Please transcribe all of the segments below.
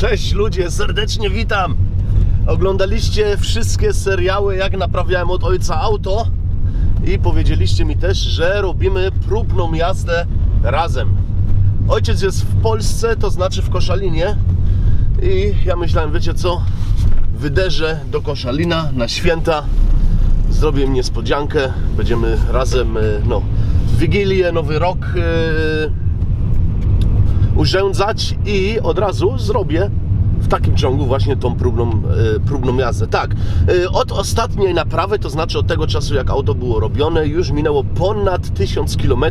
Cześć ludzie, serdecznie witam! Oglądaliście wszystkie seriały, jak naprawiałem od ojca auto? I powiedzieliście mi też, że robimy próbną jazdę razem. Ojciec jest w Polsce, to znaczy w Koszalinie. I ja myślałem, wiecie co, wyderzę do Koszalina na święta, zrobię niespodziankę, będziemy razem, y, no, Wigilię, Nowy Rok, yy, urządzać i od razu zrobię w takim ciągu właśnie tą próbną, e, próbną jazdę. Tak, e, od ostatniej naprawy, to znaczy od tego czasu jak auto było robione, już minęło ponad 1000 km.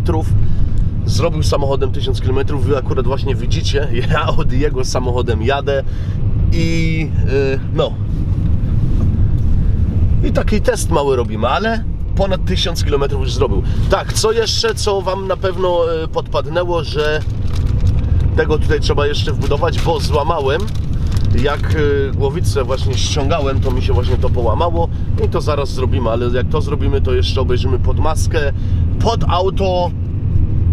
Zrobił samochodem 1000 km. Wy akurat właśnie widzicie, ja od jego samochodem jadę i e, no. I taki test mały robimy, ale ponad 1000 km już zrobił. Tak, co jeszcze, co Wam na pewno podpadnęło, że tego tutaj trzeba jeszcze wbudować, bo złamałem. Jak y, głowicę właśnie ściągałem, to mi się właśnie to połamało i to zaraz zrobimy, ale jak to zrobimy, to jeszcze obejrzymy pod maskę, pod auto,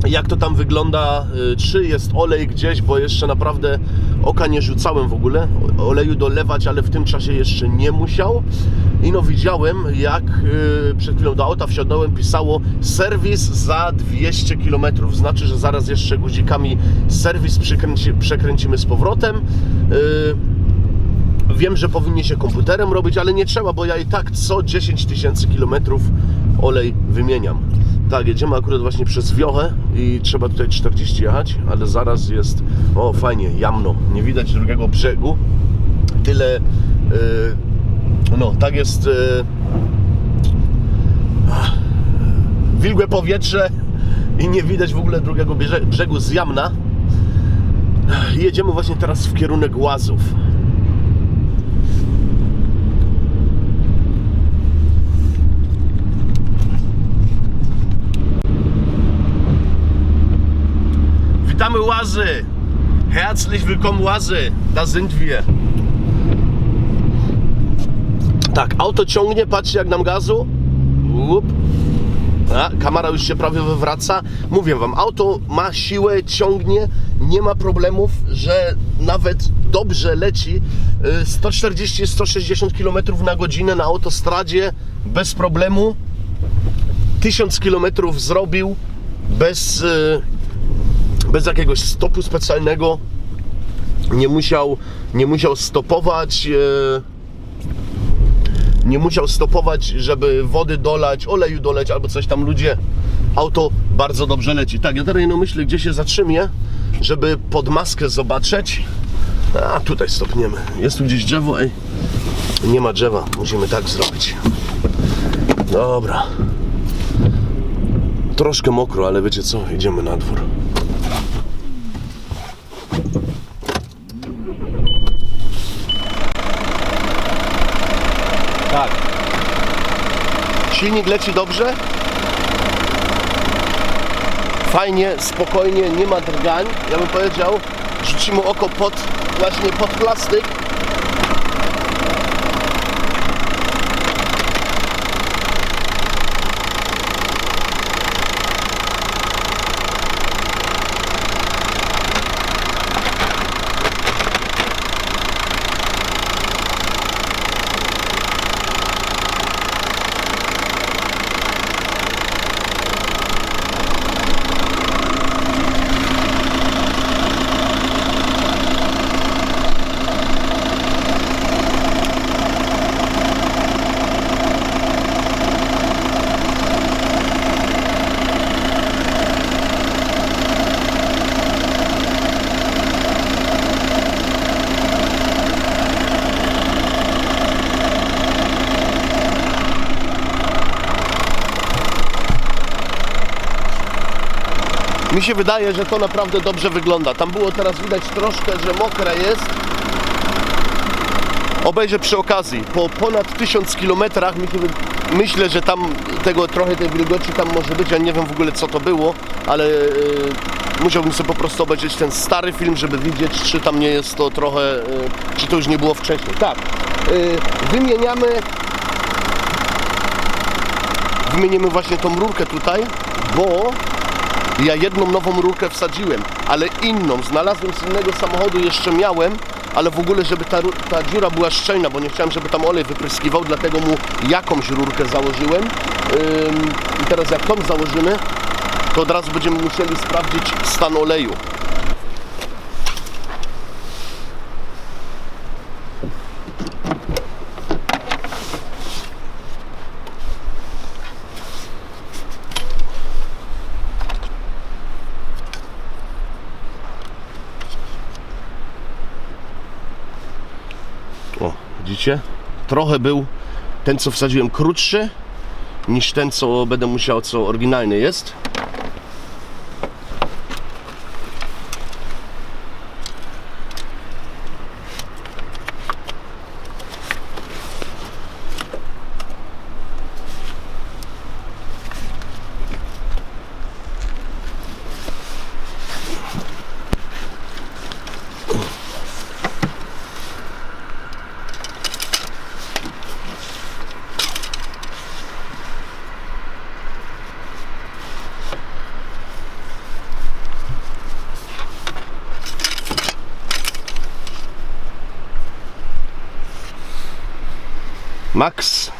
jak to tam wygląda, y, czy jest olej gdzieś, bo jeszcze naprawdę oka nie rzucałem w ogóle, oleju dolewać, ale w tym czasie jeszcze nie musiał. I no widziałem, jak y, przed chwilą do auta wsiadłem, pisało serwis za 200 km. Znaczy, że zaraz jeszcze guzikami serwis przykręci, przekręcimy z powrotem. Y, Wiem, że powinien się komputerem robić, ale nie trzeba, bo ja i tak co 10 tysięcy kilometrów olej wymieniam. Tak, jedziemy akurat właśnie przez wiochę i trzeba tutaj 40 jechać, ale zaraz jest, o fajnie, jamno, nie widać drugiego brzegu. Tyle, y, no tak jest, y, wilgłe powietrze i nie widać w ogóle drugiego brzegu z Jamna. Jedziemy właśnie teraz w kierunek Łazów. Witamy Łazy! Herzlich willkommen Łazy! Da sind wir! Tak, auto ciągnie, patrzcie jak nam gazu. Łup. A, kamera już się prawie wywraca. Mówię wam, auto ma siłę, ciągnie, nie ma problemów, że nawet dobrze leci y, 140-160 km na godzinę na autostradzie bez problemu. 1000 km zrobił bez, y, bez jakiegoś stopu specjalnego. Nie musiał, nie musiał stopować. y, nie musiał stopować, żeby wody dolać, oleju doleć albo coś tam ludzie. Auto bardzo dobrze leci. Tak, ja teraz no myślę, gdzie się zatrzymię, żeby pod maskę zobaczyć. A tutaj stopniemy. Jest tu gdzieś drzewo, ej. Nie ma drzewa, musimy tak zrobić. Dobra. Troszkę mokro, ale wiecie co? Idziemy na dwór. Silnik leci dobrze. Fajnie, spokojnie, nie ma drgań. Ja bym powiedział, rzucimy oko pod, właśnie pod plastyk. Mi się wydaje, że to naprawdę dobrze wygląda. Tam było teraz widać troszkę, że mokre jest. Obejrzę przy okazji. Po ponad 1000 kilometrach myślę, że tam tego trochę tej wilgoci tam może być. Ja nie wiem w ogóle co to było, ale yy, musiałbym sobie po prostu obejrzeć ten stary film, żeby widzieć, czy tam nie jest to trochę, yy, czy to już nie było wcześniej. Tak. Yy, wymieniamy wymienimy właśnie tą rurkę tutaj, bo ja jedną nową rurkę wsadziłem, ale inną znalazłem z innego samochodu, jeszcze miałem ale w ogóle, żeby ta, ta dziura była szczelna, bo nie chciałem, żeby tam olej wypryskiwał, dlatego mu jakąś rurkę założyłem. I teraz jak tą założymy, to od razu będziemy musieli sprawdzić stan oleju. O, widzicie? Trochę był ten, co wsadziłem, krótszy niż ten, co będę musiał, co oryginalny jest. Max.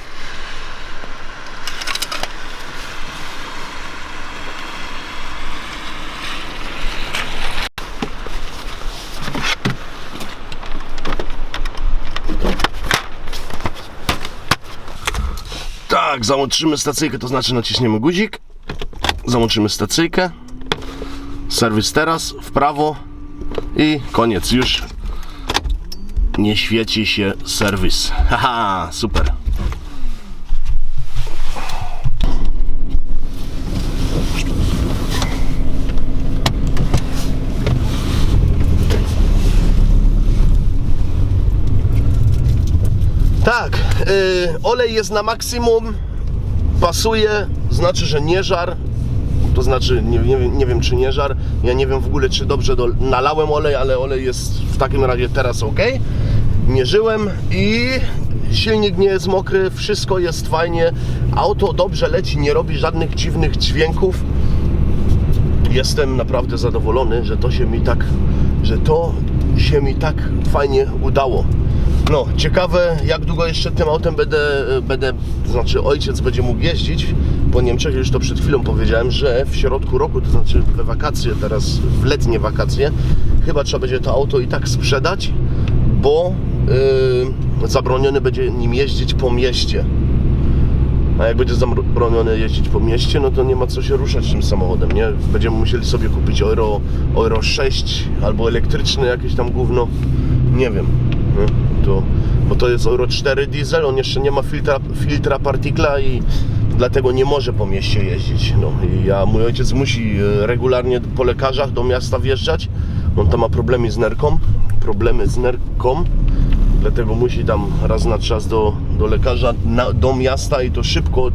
Tak, załączymy stacyjkę, to znaczy naciśniemy guzik. Załączymy stacyjkę. Serwis teraz, w prawo i koniec. Już nie świeci się serwis. Haha, super. Tak, yy, olej jest na maksimum, pasuje, znaczy, że nie żar, to znaczy, nie, nie, nie wiem czy nie żar, ja nie wiem w ogóle czy dobrze do, nalałem olej, ale olej jest w takim razie teraz ok. Mierzyłem i silnik nie jest mokry, wszystko jest fajnie, auto dobrze leci, nie robi żadnych dziwnych dźwięków. Jestem naprawdę zadowolony, że to się mi tak, że to się mi tak fajnie udało. No, ciekawe jak długo jeszcze tym autem będę, będę, znaczy ojciec będzie mógł jeździć po Niemczech, już to przed chwilą powiedziałem, że w środku roku, to znaczy we wakacje, teraz w letnie wakacje, chyba trzeba będzie to auto i tak sprzedać, bo yy, zabronione będzie nim jeździć po mieście. A jak będzie zabronione jeździć po mieście, no to nie ma co się ruszać tym samochodem, nie? Będziemy musieli sobie kupić Euro, Euro 6 albo elektryczne jakieś tam gówno. Nie wiem. Nie? To, bo to jest Euro 4 diesel, on jeszcze nie ma filtra, filtra partikla i dlatego nie może po mieście jeździć. No i ja, mój ojciec musi e, regularnie po lekarzach do miasta wjeżdżać. On tam ma problemy z nerką, problemy z nerką dlatego musi tam raz na czas do, do lekarza, na, do miasta i to szybko,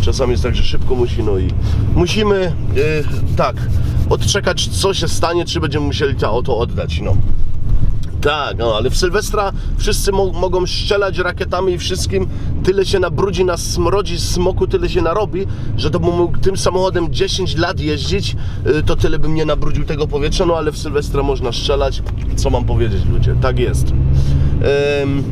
czasami jest tak, że szybko musi, no i musimy, y, tak, odczekać co się stanie, czy będziemy musieli to auto oddać, no. Tak, no ale w Sylwestra wszyscy mo mogą strzelać rakietami i wszystkim. Tyle się nabrudzi, nas smrodzi, smoku tyle się narobi, że to bym mógł tym samochodem 10 lat jeździć, y, to tyle bym nie nabrudził tego powietrza, no ale w Sylwestra można strzelać. Co mam powiedzieć ludzie, tak jest. Ym,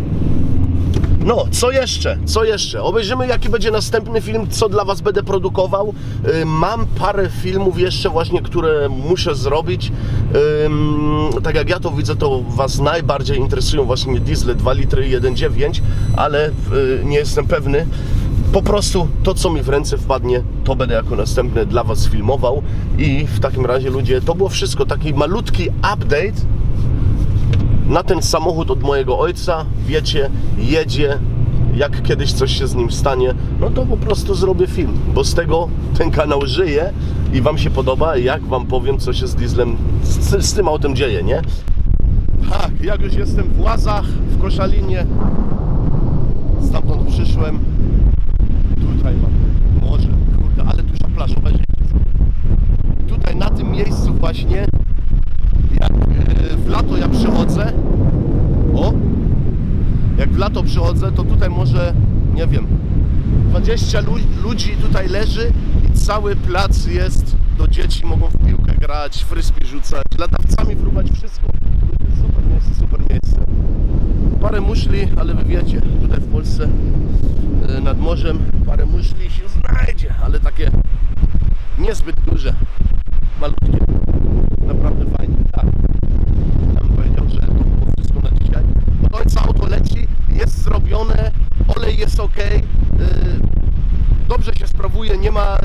no, co jeszcze? Co jeszcze? Obejrzymy, jaki będzie następny film, co dla Was będę produkował. Y, Mam parę filmów jeszcze właśnie, które muszę zrobić. Tak jak ja to widzę, to Was najbardziej interesują właśnie diesle 2 litry 1,9, ale y, nie jestem pewny. Po prostu to, co mi w ręce wpadnie, to będę jako następne dla Was filmował. I w takim razie, ludzie, to było wszystko. Taki malutki update na ten samochód od mojego ojca, wiecie, jedzie, jak kiedyś coś się z nim stanie, no to po prostu zrobię film, bo z tego ten kanał żyje i Wam się podoba, jak Wam powiem, co się z dieslem, z, z tym autem dzieje, nie? Tak, jak już jestem w Łazach, w Koszalinie, stamtąd przyszłem, tutaj mam morze, kurde, ale duża plaża, weźcie. Tutaj na tym miejscu właśnie jak e, w lato ja przychodzę, o, jak w lato przychodzę, to tutaj może, nie wiem, 20 lu ludzi tutaj leży i cały plac jest, do dzieci mogą w piłkę grać, fryzby rzucać, latawcami wróbać, wszystko. Super miejsce, super miejsce. ale wy wiecie, tutaj w Polsce y, nad morzem parę muszli się znajdzie, ale takie niezbyt duże, malutkie. Naprawdę fajnie, tak. Ja bym powiedział, że to było wszystko na dzisiaj. Do końca auto leci, jest zrobione, olej jest ok, dobrze się sprawuje, nie ma